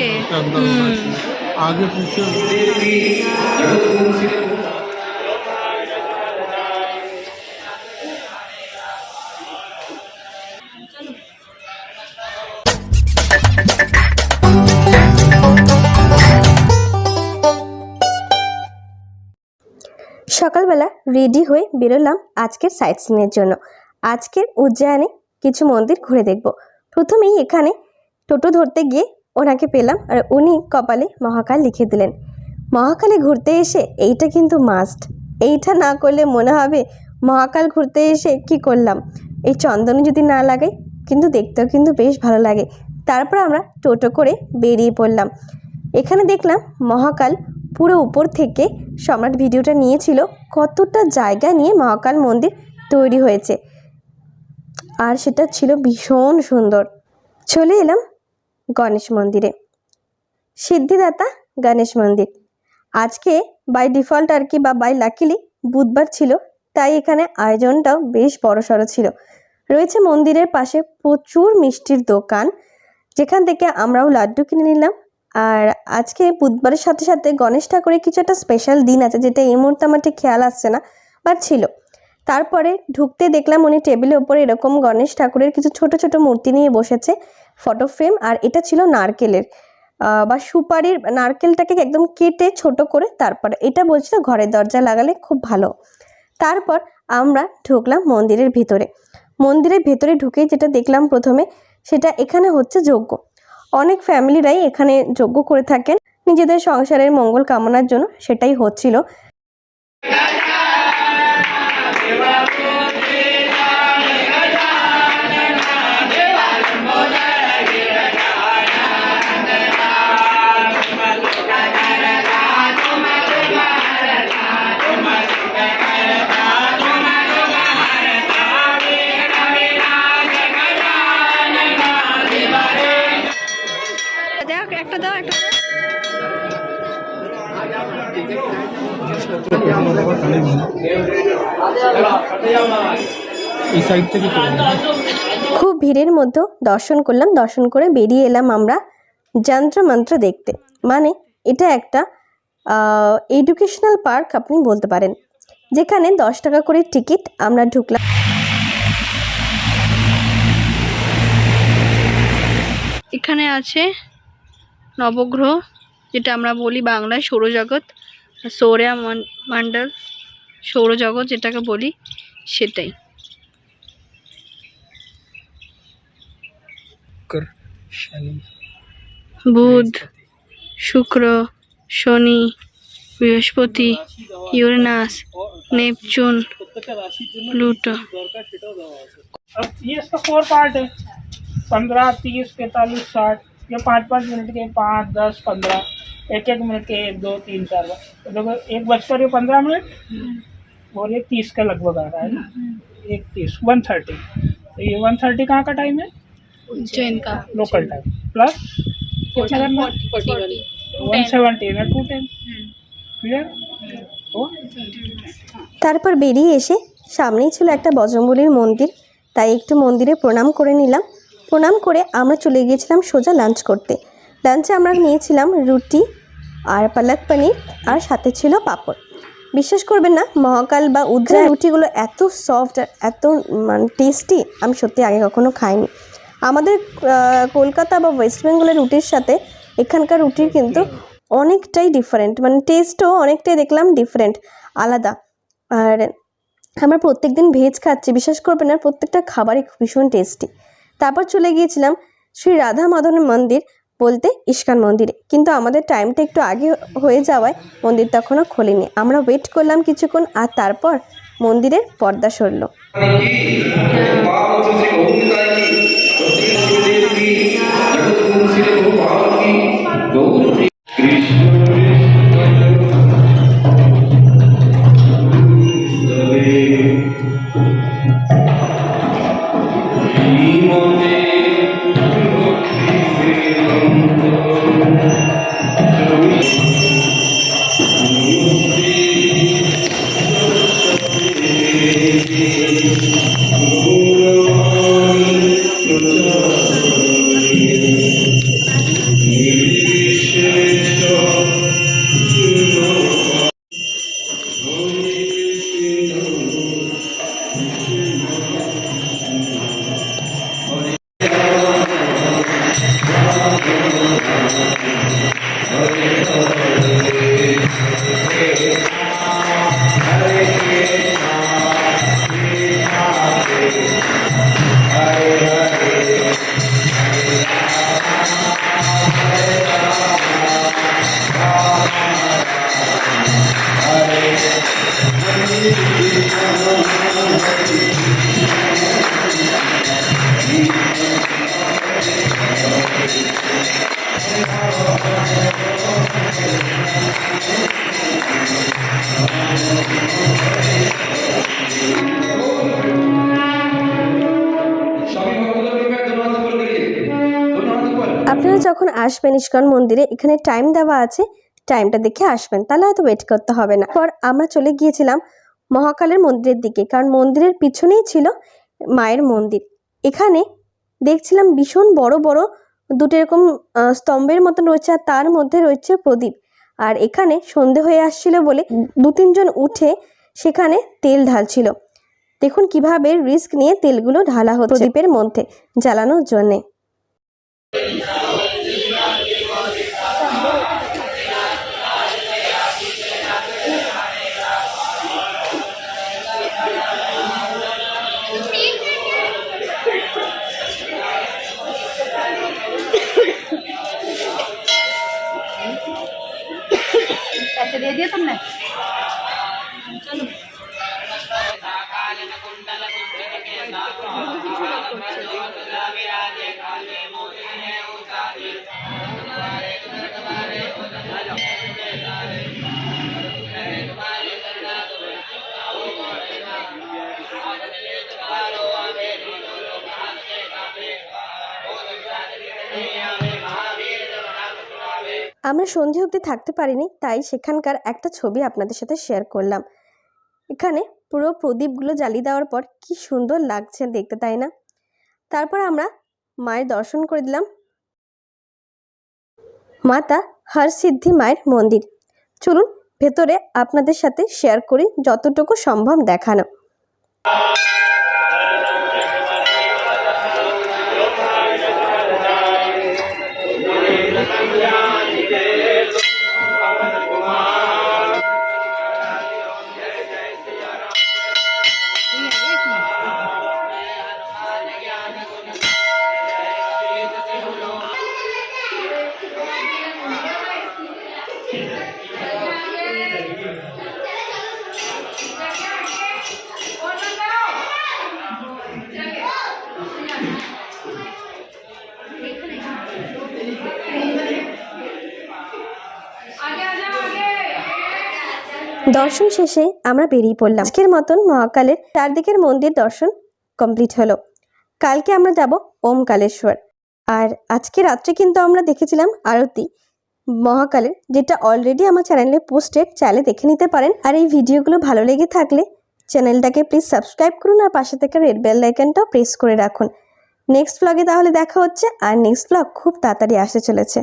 আছে। সকালবেলা রেডি হয়ে বেরোলাম আজকের সাইট সিনের জন্য। আজকের উজ্জয়নে কিছু মন্দির ঘুরে দেখব। প্রথমেই এখানে টোটো ধরতে গিয়ে ওনাকে পেলাম আর উনি কপালে মহাকাল লিখে দিলেন। মহাকালে ঘুরতে এসে এইটা কিন্তু মাস্ট এইটা না করলে মনে হবে মহাকাল ঘুরতে এসে কি করলাম। এই চন্দনে যদি না লাগাই কিন্তু দেখতেও কিন্তু বেশ ভালো লাগে। তারপর আমরা টোটো করে বেরিয়ে পড়লাম। এখানে দেখলাম মহাকাল পুরো উপর থেকে সম্রাট ভিডিওটা নিয়েছিল, কতটা জায়গা নিয়ে মহাকাল মন্দির তৈরি হয়েছে। আর সেটা ছিল ভীষণ সুন্দর। চলে এলাম গণেশ মন্দিরে। সিদ্ধিদাতা গণেশ মন্দির। আজকে বাই ডিফল্ট আর কি বা বাই লাকিলি বুধবার ছিল, তাই এখানে আয়োজনটাও বেশ বড়সড় ছিল। রয়েছে মন্দিরের পাশে প্রচুর মিষ্টির দোকান, যেখান থেকে আমরাও লাড্ডু কিনে নিলাম। আর আজকে বুধবারের সাথে সাথে গণেশ ঠাকুরের কিছু একটা স্পেশাল দিন আছে, যেটা এই মুহূর্তে আমার ঠিক খেয়াল আসছে না বাট ছিল। তারপরে ঢুকতে দেখলাম উনি টেবিলের ওপরে এরকম গণেশ ঠাকুরের কিছু ছোট ছোট মূর্তি নিয়ে বসেছে। ফটো ফ্রেম আর এটা ছিল নারকেলের বা সুপারির নারকেলটাকে একদম কেটে ছোট করে তারপরে এটা বলছিল ঘরের দরজা লাগালে খুব ভালো। তারপর আমরা ঢুকলাম মন্দিরের ভিতরে। মন্দিরের ভেতরে ঢুকেই যেটা দেখলাম প্রথমে সেটা এখানে হচ্ছে যজ্ঞ। অনেক ফ্যামিলিরাই এখানে যজ্ঞ করে থাকেন। নিজেদের সংসারের মঙ্গল কামনার জন্য সেটাই হচ্ছিল। এই সাইড থেকে খুব ভিড়ের মধ্যে দর্শন করলাম, দর্শন করে বেরিয়ে এলাম আমরা যন্ত্র মন্ত্র দেখতে। মানে এটা একটা এডুকেশনাল পার্ক আপনি বলতে পারেন, যেখানে দশ টাকা করে টিকিট আমরা ঢুকলাম। এখানে আছে নবগ্রহ, যেটা আমরা বলি বাংলায় সৌরজগৎ, সৌর্যা মন- মণ্ডল সৌরজগৎ যেটাকে বলি সেটাই কর শনি বুধ শুক্র শনি বৃহস্পতি ইউরেনাস নেপচুন প্লুটো अब ये इसका फोर पार्ट है पंद्रह तीस पैंतालीस साठ ये पाँच पाँच मिनट के पाँच दस पंद्रह एक एक मिनट के एक दो तीन चार बार तो देखो एक बजकर ये पंद्रह मिनट और ये तीस के लगभग आ रहा है ना एक तीस वन थर्टी तो ये वन थर्टी कहाँ का टाइम है उज्जैन का लोकल टाइम प्लस कितना करना वन सेवेंटी ना टू टेन क्लियर तो তারপর বেরিয়ে এসে সামনেই ছিল একটা বজরঙ্গলির মন্দির তাই একটু মন্দিরে প্রণাম করে নিলাম প্রণাম করে আমরা চলে গিয়েছিলাম সোজা লাঞ্চ করতে। লাঞ্চে আমরা নিয়েছিলাম রুটি, আর পালক পনির, আর সাথে ছিল পাঁপড়। বিশ্বাস করবেন না, মহাকাল বা উজ্জয়ন রুটিগুলো এত সফট আর এত মানে টেস্টি আমি সত্যি আগে কখনো খাইনি। আমাদের কলকাতা বা ওয়েস্ট বেঙ্গলের রুটির সাথে এখানকার রুটির কিন্তু অনেকটাই ডিফারেন্ট মানে টেস্টও অনেকটাই দেখলাম ডিফারেন্ট আলাদা। আর আমরা প্রত্যেক দিন ভেজ খাচ্ছি, বিশ্বাস করবেন না, প্রত্যেকটা খাবারই ভীষণ টেস্টি তারপর চলে গিয়েছিলাম শ্রী রাধা মাধব মন্দির বলতে ইস্কান মন্দিরে। কিন্তু আমাদের টাইমটা একটু আগে হয়ে যাওয়ায় মন্দির তখনও খোলেনি। আমরা ওয়েট করলাম কিছুক্ষণ আর তারপর মন্দিরের পর্দা সরলো। Amém. আসবেন ইস্কন মন্দিরে। এখানে টাইম দেওয়া আছে। টাইমটা দেখে আসবেন। তাহলে হয়তো ওয়েট করতে হবে না। পর আমরা চলে গিয়েছিলাম মহাকালের মন্দিরের দিকে, কারণ মন্দিরের পিছনেই ছিল মায়ের মন্দির। এখানে দেখছিলাম ভীষণ বড় বড় দুটো এরকম স্তম্ভের মতন রয়েছে আর তার মধ্যে রয়েছে প্রদীপ। আর এখানে সন্ধে হয়ে আসছিল বলে দু, তিনজন উঠে সেখানে তেল ঢালছিল। দেখুন কীভাবে রিস্ক নিয়ে তেলগুলো ঢালা হতো প্রদীপের মধ্যে জ্বালানোর জন্যে। আমরা সন্ধে অবধি থাকতে পারিনি, তাই সেখানকার একটা ছবি আপনাদের সাথে শেয়ার করলাম। এখানে পুরো প্রদীপগুলো জ্বালিয়ে দেওয়ার পর কি সুন্দর লাগছে দেখতে, তাই না? তারপর আমরা মায়ের দর্শন করে দিলাম। মাতা হরসিদ্ধি মায়ের মন্দির। চলুন, ভেতরে আপনাদের সাথে শেয়ার করি যতটুকু সম্ভব দেখানো। you দর্শন শেষে আমরা বেরিয়ে পড়লাম। আজকের মতন মহাকালের চারদিকের মন্দির দর্শন কমপ্লিট হলো। কালকে আমরা যাব ওমকালেশ্বর। আর আজকে রাত্রে কিন্তু আমরা দেখেছিলাম আরতি মহাকালের, যেটা অলরেডি আমার চ্যানেলে পোস্টেড চাইলে দেখে নিতে পারেন। আর এই ভিডিওগুলো ভালো লেগে থাকলে চ্যানেলটাকে প্লিজ সাবস্ক্রাইব করুন আর পাশে থেকে রেড বেল আইকনটাও প্রেস করে রাখুন। নেক্সট ব্লগে তাহলে দেখা হচ্ছে আর নেক্সট ব্লগ খুব তাড়াতাড়ি আসে চলেছে।